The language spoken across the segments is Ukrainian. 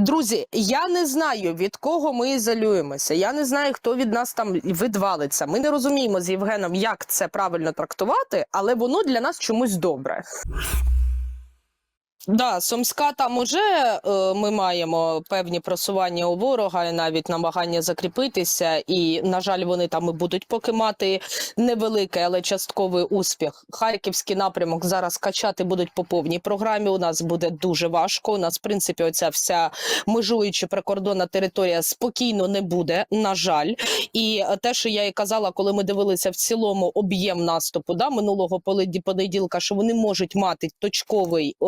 Друзі, я не знаю від кого ми ізолюємося. Я не знаю, хто від нас там видвалиться. Ми не розуміємо з Євгеном, як це правильно трактувати, але воно для нас чомусь добре. Да, Сумська там уже е, ми маємо певні просування у ворога і навіть намагання закріпитися. І, на жаль, вони там і будуть поки мати невеликий, але частковий успіх. Харківський напрямок зараз качати будуть по повній програмі. У нас буде дуже важко. У нас, в принципі, оця вся межуюча прикордонна територія спокійно не буде. На жаль, і е, те, що я і казала, коли ми дивилися в цілому об'єм наступу да, минулого понеділка, що вони можуть мати точковий е,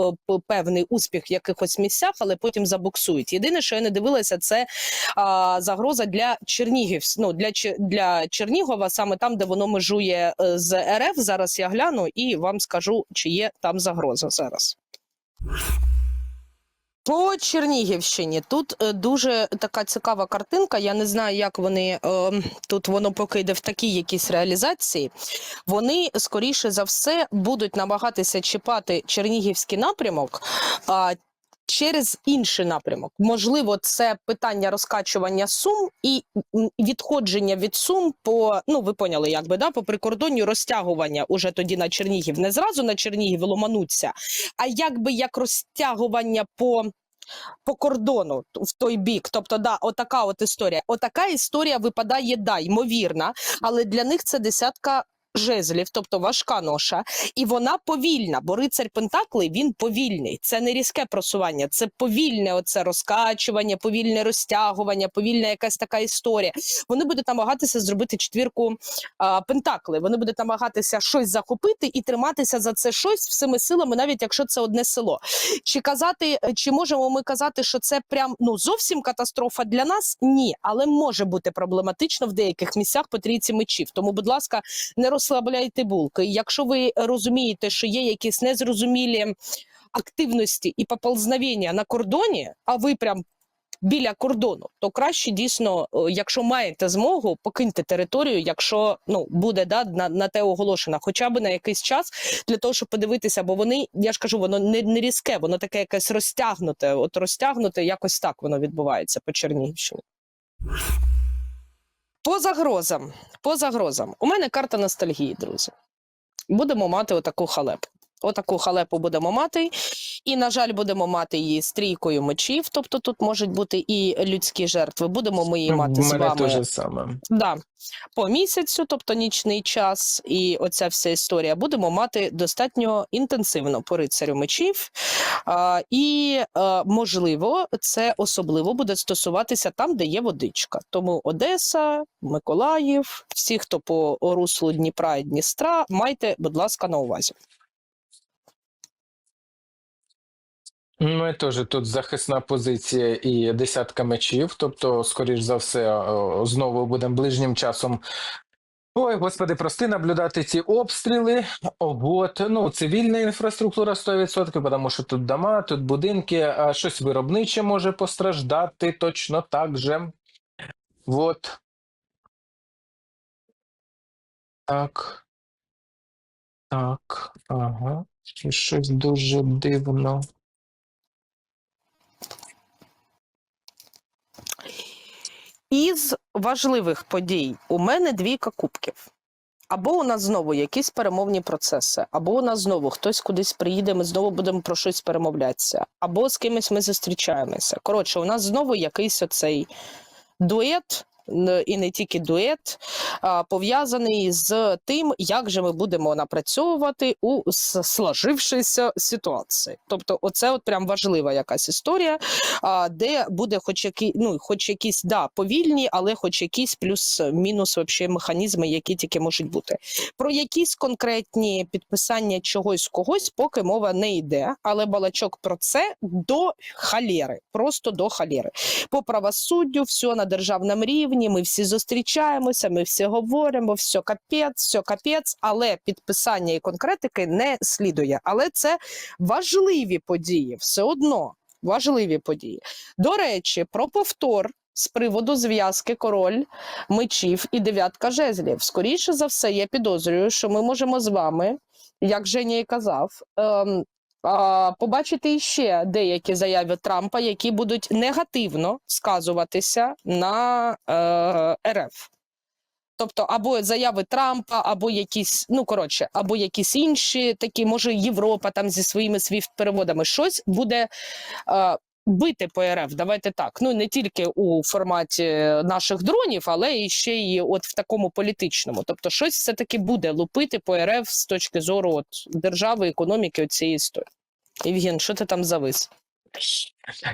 певний успіх в якихось місцях, але потім забуксують. Єдине, що я не дивилася, це а, загроза для Чернігів. Ну для для Чернігова, саме там, де воно межує е, з РФ. Зараз я гляну і вам скажу, чи є там загроза зараз. По Чернігівщині тут е, дуже така цікава картинка. Я не знаю, як вони е, тут воно поки йде в такій якійсь реалізації. Вони скоріше за все будуть намагатися чіпати Чернігівський напрямок. Через інший напрямок, можливо, це питання розкачування сум і відходження від сум по ну ви поняли, якби да по прикордонню розтягування уже тоді на Чернігів. Не зразу на Чернігів ломануться, а якби як розтягування по по кордону в той бік. Тобто, да, отака от історія. Отака історія випадає, да, ймовірна, але для них це десятка. Жезлів, тобто важка ноша, і вона повільна, бо рицарь Пентакли він повільний. Це не різке просування, це повільне оце розкачування, повільне розтягування, повільна якась така історія. Вони будуть намагатися зробити четвірку а, Пентакли. Вони будуть намагатися щось захопити і триматися за це щось всіми силами, навіть якщо це одне село. Чи казати, чи можемо ми казати, що це прям ну зовсім катастрофа для нас? Ні, але може бути проблематично в деяких місцях по трійці мечів. Тому, будь ласка, не розслабляйте булки. Якщо ви розумієте, що є якісь незрозумілі активності і поползновення на кордоні, а ви прям. Біля кордону, то краще дійсно, е, якщо маєте змогу, покиньте територію, якщо ну буде да на, на те оголошено, хоча б на якийсь час для того, щоб подивитися, бо вони, я ж кажу, воно не, не різке, воно таке якесь розтягнуте. От розтягнуте, якось так воно відбувається по Чернігівщині. По загрозам. По загрозам. У мене карта ностальгії, друзі. Будемо мати отаку халепу. Отаку халепу будемо мати, і, на жаль, будемо мати її з трійкою мечів. Тобто тут можуть бути і людські жертви. Будемо ми її мати У з вами. те саме. Да, по місяцю, тобто нічний час, і оця вся історія будемо мати достатньо інтенсивно по рицарю мечів. А, і а, можливо, це особливо буде стосуватися там, де є водичка. Тому Одеса, Миколаїв, всі, хто по руслу Дніпра і Дністра, майте, будь ласка, на увазі. Ну і теж тут захисна позиція і десятка мечів. Тобто, скоріш за все, знову будемо ближнім часом. Ой, господи, прости, наблюдати ці обстріли. От, ну, цивільна інфраструктура 100%, тому що тут дома, тут будинки, а щось виробниче може постраждати точно так же. Вот. Так. Так, ага. Ще Щось дуже дивно. Із важливих подій у мене двійка кубків. Або у нас знову якісь перемовні процеси, або у нас знову хтось кудись приїде, ми знову будемо про щось перемовлятися, або з кимось ми зустрічаємося. Коротше, у нас знову якийсь оцей дует, і не тільки дует, пов'язаний з тим, як же ми будемо напрацьовувати у с- сложившейся ситуації. Тобто, оце от прям важлива якась історія, де буде хоч які, ну, хоч якісь да, повільні, але хоч якісь плюс-мінус вообще механізми, які тільки можуть бути. Про якісь конкретні підписання чогось когось, поки мова не йде, але балачок про це до халєри, просто до халєри. По правосуддю, все на державному рівні. Ми всі зустрічаємося, ми всі говоримо, все капець, все капець, але підписання і конкретики не слідує. Але це важливі події, все одно важливі події. До речі, про повтор. З приводу зв'язки король мечів і дев'ятка жезлів. Скоріше за все, я підозрюю, що ми можемо з вами, як Женя і казав, ем, побачити ще деякі заяви Трампа, які будуть негативно сказуватися на е, РФ. Тобто, або заяви Трампа, або якісь, ну коротше, або якісь інші такі, може, Європа там зі своїми свіфт переводами щось буде е, бити по РФ. Давайте так. Ну не тільки у форматі наших дронів, але і ще й от в такому політичному. Тобто, щось все таки буде лупити по з точки зору от держави, економіки цієї історії. Євген, що ти там завис?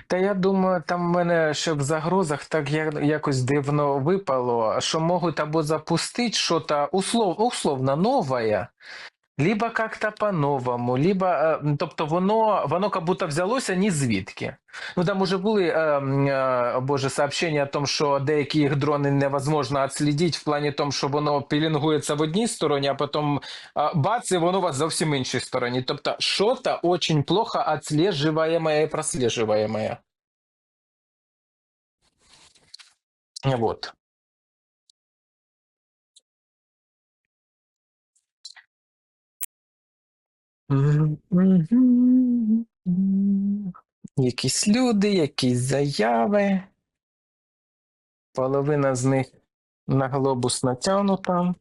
Та я думаю, там в мене ще в загрозах так якось дивно випало, що можуть або запустити щось услов, условно новое, либо как-то по-новому, либо, е, тобто воно, воно как будто взялося ні звідки. Ну там уже були, е, е, боже, сообщення о том, що деякі їх дрони невозможно відслідити в плані тому, що воно пілінгується в одній стороні, а потім а, бац, і воно у вас зовсім іншій стороні. Тобто, що-то очень плохо отслеживаемое и прослеживаемое. Вот. Якісь люди, якісь заяви. Половина з них на глобус натягнута.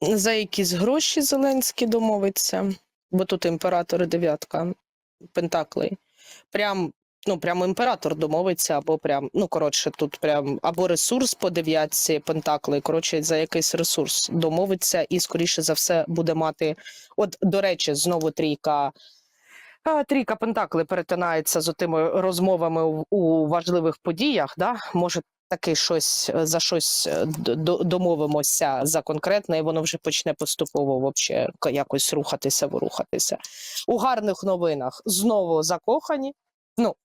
За якісь гроші Зеленський домовиться, бо тут імператор і дев'ятка Пентаклей. Прям, ну, прям імператор домовиться, або прям, ну, коротше, тут прям або ресурс по дев'ятці Пентаклей, коротше, за якийсь ресурс домовиться і, скоріше за все, буде мати. От, до речі, знову трійка. Трійка Пентакли перетинається з тими розмовами у важливих подіях. Да? Може, таки щось е, за щось е, домовимося за конкретне, і воно вже почне поступово вообще якось рухатися, ворухатися. У гарних новинах знову закохані. Ну,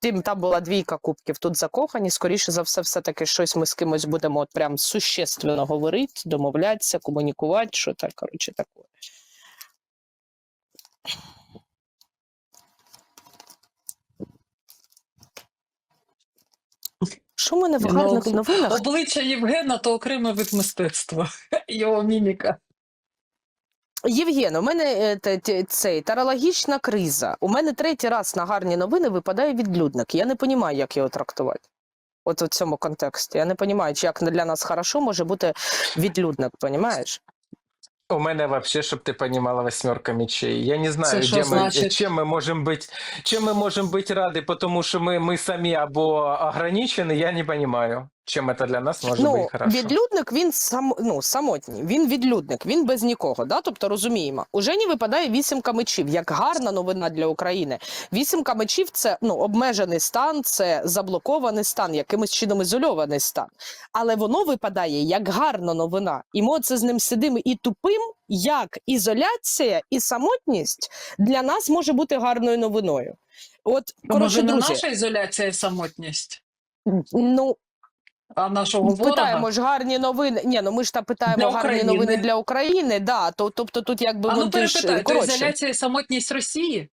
тим там була двійка кубків, тут закохані. Скоріше за все, все-таки щось ми з кимось будемо от прям существенно говорити, домовлятися, комунікувати, що так, коротше, таке. Що в мене в Ну, гарних ну, новинах? Обличчя Євгена то окремий вид мистецтва. Його міміка. Євген, у мене е, цей тарологічна криза. У мене третій раз на гарні новини випадає відлюдник. Я не розумію, як його трактувати. От у цьому контексті. Я не розумію, чи як для нас хорошо може бути відлюдник, розумієш? У мене вообще, щоб ти понимала, восьмерка мечей. Я не знаю, де ми, чим ми можемо бути, чим ми можемо бути раді, тому що ми, ми самі або ограничені, я не розумію, чим це для нас може ну, бути хорошо. відлюдник він сам, ну, самотній, він відлюдник, він без нікого. Да? Тобто розуміємо, у Жені випадає вісімка мечів, як гарна новина для України. Вісімка мечів це ну, обмежений стан, це заблокований стан, якимось чином ізольований стан. Але воно випадає як гарна новина. І ми це з ним сидимо і тупим, як ізоляція і самотність для нас може бути гарною новиною. От, коротше, Може, не наша ізоляція і самотність, ну нашого ворога. Питаємо ж гарні новини. Ні, ну ми ж та питаємо Для гарні України. новини для України. Да, то, тобто тут якби А ну, ти ж, перепитай, то ізоляція і самотність Росії?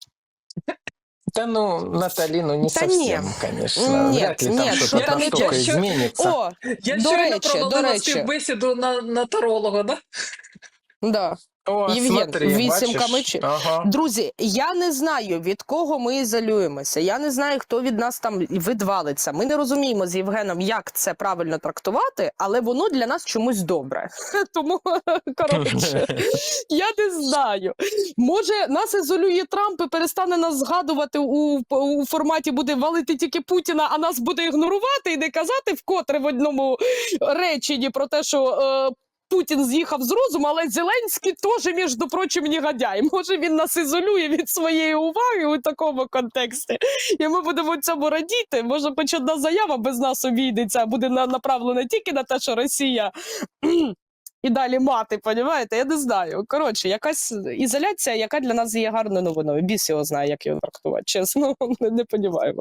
Та ну, Наталі, ну не Та ні. совсем, конечно. Ні, Вряд ли там що что-то там настолько не- що- изменится. О, Я До щойно речі, до речі. співбесіду на, на таролога, да? да. О, Євген, смотри, вісімка бачиш? Ага. Друзі, я не знаю, від кого ми ізолюємося. Я не знаю, хто від нас там відвалиться. Ми не розуміємо з Євгеном, як це правильно трактувати, але воно для нас чомусь добре. Тому коротше. Я не знаю. Може, нас ізолює Трамп і перестане нас згадувати у, у форматі буде валити тільки Путіна, а нас буде ігнорувати і не казати вкотре в одному реченні про те, що. Е, Путін з'їхав з розуму, але Зеленський теж, між прочим, негодяй. Може, він нас ізолює від своєї уваги у такому контексті, і ми будемо цьому радіти. Може, хоч одна заява без нас обійдеться, буде на- направлена тільки на те, що Росія і далі мати, понімаєте? Я не знаю. Коротше, якась ізоляція, яка для нас є гарною новиною. Біс його знає, як його трактувати. Чесно, не, не понімаю.